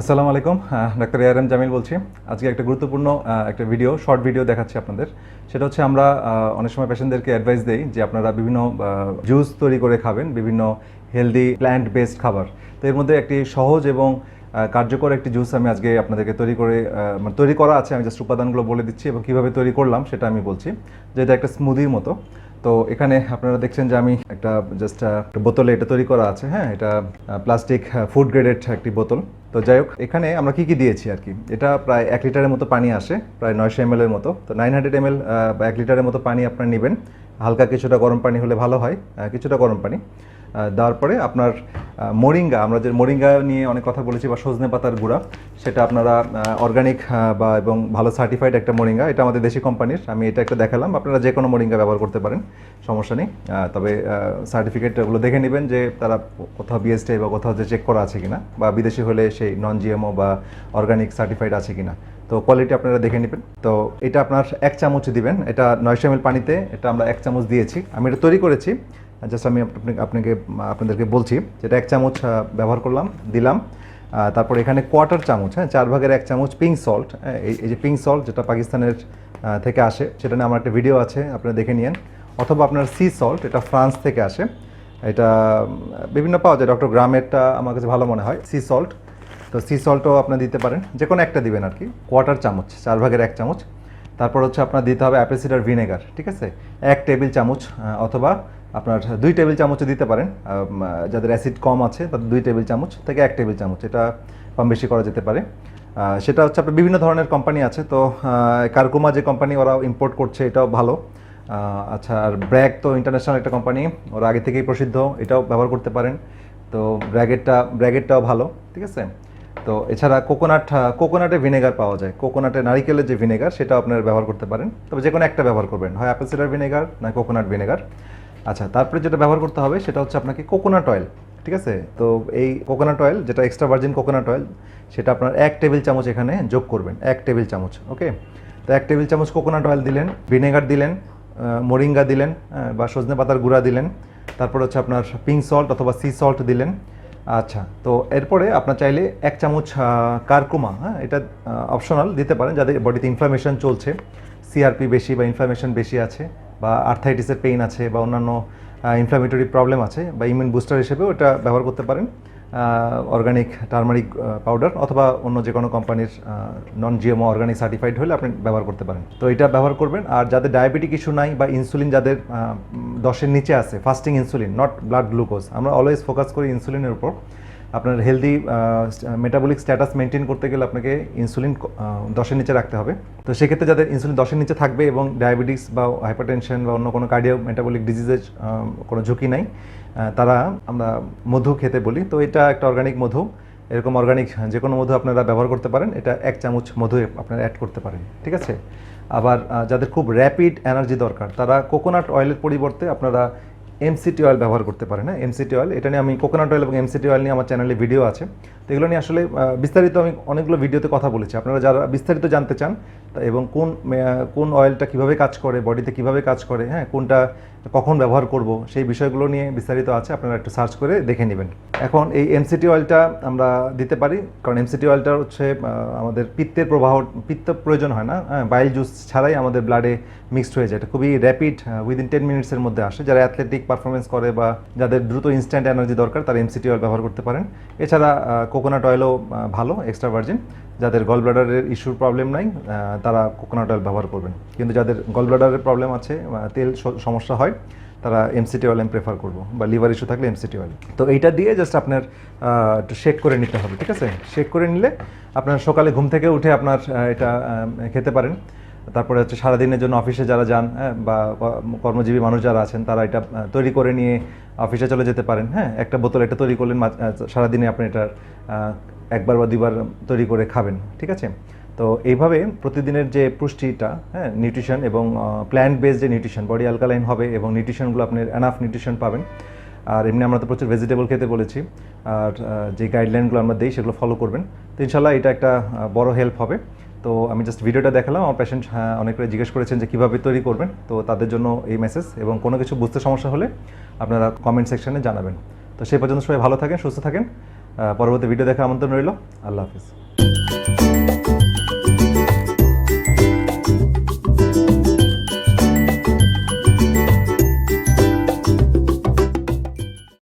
আসসালামু আলাইকুম doctor AR M Jamil বলছি। আজকে একটা গুরুত্বপূর্ণ একটা ভিডিও, শর্ট ভিডিও দেখাচ্ছি আপনাদের। সেটা হচ্ছে আমরা অনেক সময় পেশেন্টদেরকে অ্যাডভাইস দেই যে আপনারা বিভিন্ন জুস তৈরি করে খাবেন, বিভিন্ন হেলদি প্ল্যান্ট বেসড খাবার। তো এর মধ্যে একটি সহজ এবং কার্যকর একটি জুস আমি আজকে আপনাদেরকে তৈরি করে মানে তৈরি করা আছে, আমি জাস্ট উপাদানগুলো বলে দিচ্ছি এবং কীভাবে তৈরি করলাম সেটা আমি বলছি। যেটা একটা স্মুদির মতো। তো এখানে আপনারা দেখছেন যে আমি একটা জাস্ট একটা বোতলে এটা তৈরি করা আছে হ্যাঁ? এটা প্লাস্টিক ফুড গ্রেডেড একটি বোতল। তো যাই হোক, এখানে আমরা কি কি দিয়েছি আর কি? এটা প্রায় এক লিটারের মতো পানি আসে, প্রায় নয়শো এম এর মতো। তো নাইন হান্ড্রেড এম বা এক লিটারের মতো পানি আপনারা নেবেন। হালকা কিছুটা গরম পানি হলে ভালো হয় কিছুটা গরম পানি। দেওয়ার পরে আপনার মোরিঙ্গা, আমরা যে মোরিঙ্গা নিয়ে অনেক কথা বলেছি, বা সজনে পাতার গুঁড়া, সেটা আপনারা অর্গানিক বা এবং ভালো সার্টিফাইড একটা মোরিঙ্গা, এটা আমাদের দেশি কোম্পানির আমি এটা একটা দেখালাম, আপনারা যে কোনো মোরিঙ্গা ব্যবহার করতে পারেন, সমস্যা নেই তবে সার্টিফিকেটগুলো দেখে নেবেন যে তারা কোথাও বিএসটি বা কোথাও যে চেক করা আছে কিনা, বা বিদেশি হলে সেই নন জিএমও বা অর্গানিক সার্টিফাইড আছে কিনা, তো কোয়ালিটি আপনারা দেখে নেবেন, তো এটা আপনার এক চামচ দিবেন, এটা নয়শো এম পানিতে, এটা আমরা এক চামচ দিয়েছি, আমি এটা তৈরি করেছি জাস্ট আমি আপনাকে আপনাকে, আপনাদেরকে বলছি, যেটা এক চামচ ব্যবহার করলাম, দিলাম। তারপর এখানে কোয়ার্টার চামচ হ্যাঁ চার ভাগের এক চামচ পিঙ্ক সল্ট এই যে পিঙ্ক সল্ট যেটা পাকিস্তানের থেকে আসে, সেটা নিয়ে আমার একটা ভিডিও আছে, আপনারা দেখে নিন অথবা আপনার সি সল্ট এটা ফ্রান্স থেকে আসে। এটা বিভিন্ন পাওয়া যায় ডক্টর গ্রামেরটা আমার কাছে ভালো মনে হয় সি সল্ট তো সি সল্টও আপনি দিতে পারেন, যে কোনো একটা দিবেন আর কি কোয়ার্টার চামচ, চার ভাগের এক চামচ। তারপর হচ্ছে আপনার দিতে হবে অ্যাপেসিডার ভিনেগার ঠিক আছে? এক টেবিল চামচ অথবা আপনার দুই টেবিল চামচও দিতে পারেন যাদের অ্যাসিড কম আছে তাদের দুই টেবিল চামচ থেকে এক টেবিল চামচ, এটা কম বেশি করা যেতে পারে। সেটা হচ্ছে আপনার বিভিন্ন ধরনের কোম্পানি আছে, তো কারকুমা যে কোম্পানি ওরা ইম্পোর্ট করছে, এটাও ভালো। আচ্ছা আর ব্র্যাক তো ইন্টারন্যাশনাল একটা কোম্পানি ওরা আগে থেকেই প্রসিদ্ধ, এটাও ব্যবহার করতে পারেন। তো ব্র্যাগেরটা ব্র্যাগেরটাও ভালো, ঠিক আছে? তো, এছাড়া কোকোনাট কোকোনাটে ভিনেগার পাওয়া যায়। কোকোনাটে নারিকেলের যে ভিনেগার সেটা আপনারা ব্যবহার করতে পারেন। তবে যে কোনো একটা ব্যবহার করবেন, হয় অ্যাপেল সিডার ভিনেগার না কোকোনাট ভিনেগার আচ্ছা তারপরে যেটা ব্যবহার করতে হবে সেটা হচ্ছে আপনাকে কোকোনাট অয়েল ঠিক আছে? তো এই কোকোনাট অয়েল যেটা এক্সট্রা ভার্জিন কোকোনাট অয়েল সেটা আপনার এক টেবিল চামচ এখানে যোগ করবেন, এক টেবিল চামচ ওকে তো এক টেবিল চামচ কোকোনাট অয়েল দিলেন ভিনেগার দিলেন মোরিঙ্গা দিলেন বা সজনে পাতার গুঁড়া দিলেন, তারপর হচ্ছে আপনার পিঙ্ক সল্ট অথবা সি সল্ট দিলেন আচ্ছা তো এরপরে আপনার চাইলে এক চামচ কারকুমা হ্যাঁ এটা অপশনাল দিতে পারেন, যাদের বডিতে ইনফ্লামেশন চলছে সিআরপি বেশি বা ইনফ্লামেশন বেশি আছে বা আর্থাইটিসের পেইন আছে বা অন্যান্য ইনফ্লামেটরি প্রবলেম আছে বা ইমিউন বুস্টার হিসেবেও এটা ব্যবহার করতে পারেন অর্গানিক টার্মারিক পাউডার অথবা অন্য যে কোনো কোম্পানির নন জিএমও অর্গানিক সার্টিফাইড হলে আপনি ব্যবহার করতে পারেন। তো এটা ব্যবহার করবেন আর যাদের ডায়াবেটিক ইস্যু নাই বা ইনসুলিন যাদের দশের নিচে আছে fasting insulin not blood glucose আমরা অলওয়েজ ফোকাস করি ইনসুলিনের উপর। আপনার হেলদি মেটাবলিক স্ট্যাটাস মেনটেন করতে গেলে আপনাকে ইনসুলিন দশের নিচে রাখতে হবে। তো সেক্ষেত্রে যাদের ইনসুলিন দশের নিচে থাকবে এবং ডায়াবেটিস বা হাইপারটেনশন বা অন্য কোনো কার্ডিও মেটাবলিক ডিজিজের কোনো ঝুঁকি নাই তারা আমরা মধু খেতে বলি। তো এটা একটা অর্গানিক মধু। এরকম অর্গানিক যে কোনো মধু আপনারা ব্যবহার করতে পারেন। এটা এক চামচ মধু আপনারা অ্যাড করতে পারেন। ঠিক আছে? আবার যাদের খুব র্যাপিড এনার্জি দরকার, তারা কোকোনাট অয়েলের পরিবর্তে আপনারা এমসিটি অয়েল ব্যবহার করতে পারেন হ্যাঁ এমসিটি অয়েল এটা নিয়ে আমি কোকোনাট অয়েল এবং এমসিটি অয়েল নিয়ে আমার চ্যানেলে ভিডিও আছে। তো এগুলো নিয়ে আসলে বিস্তারিত আমি অনেকগুলো ভিডিওতে কথা বলেছি। আপনারা যারা বিস্তারিত জানতে চান এবং কোন কোন অয়েলটা কীভাবে কাজ করে বডিতে কীভাবে কাজ করে হ্যাঁ কোনটা কখন ব্যবহার করব, সেই বিষয়গুলো নিয়ে বিস্তারিত আছে, আপনারা একটু সার্চ করে দেখে নেবেন। এখন এই এমসিটি অয়েলটা আমরা দিতে পারি, কারণ এমসিটি অয়েলটা হচ্ছে আমাদের পিত্তের প্রবাহ, পিত্ত প্রয়োজন হয় না হ্যাঁ বাইল জুস ছাড়াই আমাদের ব্লাডে মিক্সড হয়ে যায়। এটা খুবই র্যাপিড উইদিন টেন মিনিটসের মধ্যে আসে। যারা অ্যাথলেটিক পারফরমেন্স করে বা যাদের দ্রুত ইনস্ট্যান্ট এনার্জি দরকার, তারা এমসিটি অয়েল ব্যবহার করতে পারেন। এছাড়া কোকোনাট অয়েলও ভালো এক্সট্রা ভার্জিন যাদের গল ব্লাডারের ইস্যুর প্রবলেম নাই তারা কোকোনাট অয়েল ব্যবহার করবেন। কিন্তু যাদের গল ব্লাডারের প্রবলেম আছে তেল সমস্যা হয়, তারা এমসিটি অয়েল আমি প্রেফার করব, বা লিভার ইস্যু থাকলে এমসিটি অয়েল তো এইটা দিয়ে জাস্ট আপনার একটু শেক করে নিতে হবে, ঠিক আছে? শেক করে নিলে আপনার সকালে ঘুম থেকে উঠে আপনার এটা খেতে পারেন। তারপরে হচ্ছে সারাদিনের জন্য অফিসে যারা যান হ্যাঁ বা কর্মজীবী মানুষ যারা আছেন, তারা এটা তৈরি করে নিয়ে অফিসে চলে যেতে পারেন হ্যাঁ? একটা বোতল এটা তৈরি করলেন সারাদিনে আপনি এটা একবার বা দুইবার তৈরি করে খাবেন, ঠিক আছে? তো এইভাবে প্রতিদিনের যে পুষ্টিটা হ্যাঁ নিউট্রিশন এবং প্ল্যান্ট বেসড যে নিউট্রিশন বডি অ্যালকালাইন হবে এবং নিউট্রিশনগুলো আপনি এনাফ নিউট্রিশন পাবেন। আর এমনি আমরা তো প্রচুর ভেজিটেবল খেতে বলেছি, আর যে গাইডলাইনগুলো আমরা দিই সেগুলো ফলো করবেন। তো ইনশাল্লাহ এটা একটা বড় হেল্প হবে। তো আমি জাস্ট ভিডিওটা দেখালাম, আমার পেশেন্ট অনেকে জিজ্ঞেস করেছেন যে কীভাবে তৈরি করবেন। তো তাদের জন্য এই মেসেজ এবং কোনো কিছু বুঝতে সমস্যা হলে আপনারা কমেন্ট সেকশনে জানাবেন। তো সেই পর্যন্ত সবাই ভালো থাকেন, সুস্থ থাকেন। পরবর্তী ভিডিও দেখা আমন্ত্রণ রইল। আল্লাহ হাফিজ।